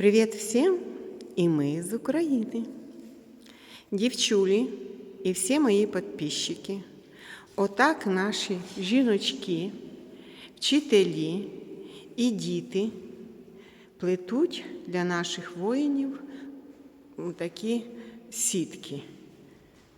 Привіт всім! І ми з України. Дівчулі і всі мої підписчики. Отак наші жіночки, вчителі і діти плетуть для наших воїнів такі сітки.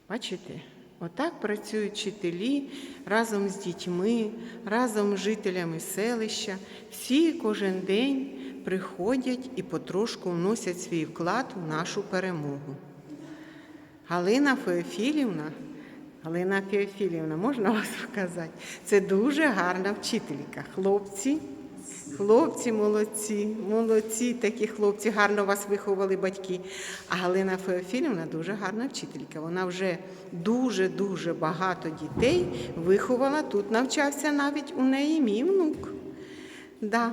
Бачите? Отак працюють вчителі разом з дітьми, разом з жителями селища. Всі кожен день приходять і потрошку вносять свій вклад у нашу перемогу. Галина Феофілівна, Галина Феофілівна, можна вас показати? Це дуже гарна вчителька. Хлопці, хлопці молодці, молодці, такі хлопці, гарно вас виховали батьки. А Галина Феофілівна дуже гарна вчителька. Вона вже дуже-дуже багато дітей виховала. Тут навчався навіть у неї мій внук. Да,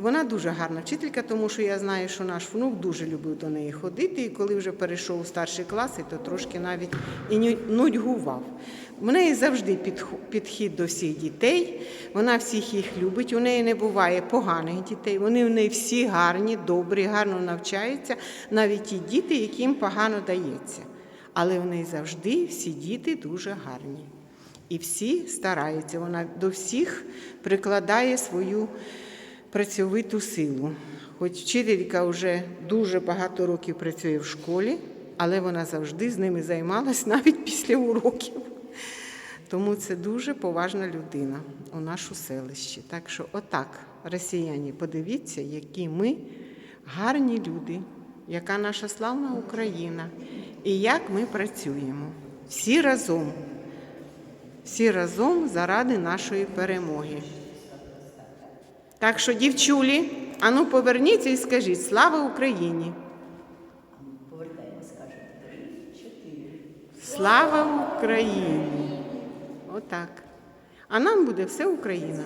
вона дуже гарна вчителька, тому що я знаю, що наш внук дуже любив до неї ходити, і коли вже перейшов у старші класи, то трошки навіть і нудьгував. В неї завжди підхід до всіх дітей, вона всіх їх любить, у неї не буває поганих дітей, вони в неї всі гарні, добрі, гарно навчаються, навіть ті діти, яким погано дається. Але в неї завжди всі діти дуже гарні. І всі стараються, вона до всіх прикладає свою працьовиту силу. Хоч вчителька вже дуже багато років працює в школі, але вона завжди з ними займалась навіть після уроків. Тому це дуже поважна людина у нашу селищі. Так що, отак, росіяни, подивіться, які ми гарні люди, яка наша славна Україна, і як ми працюємо. Всі разом всі разом заради нашої перемоги. Так що, дівчулі, ану поверніться і скажіть слава Україні! Повертаємо, скажете. Слава Україні! Отак. А нам буде все Україна.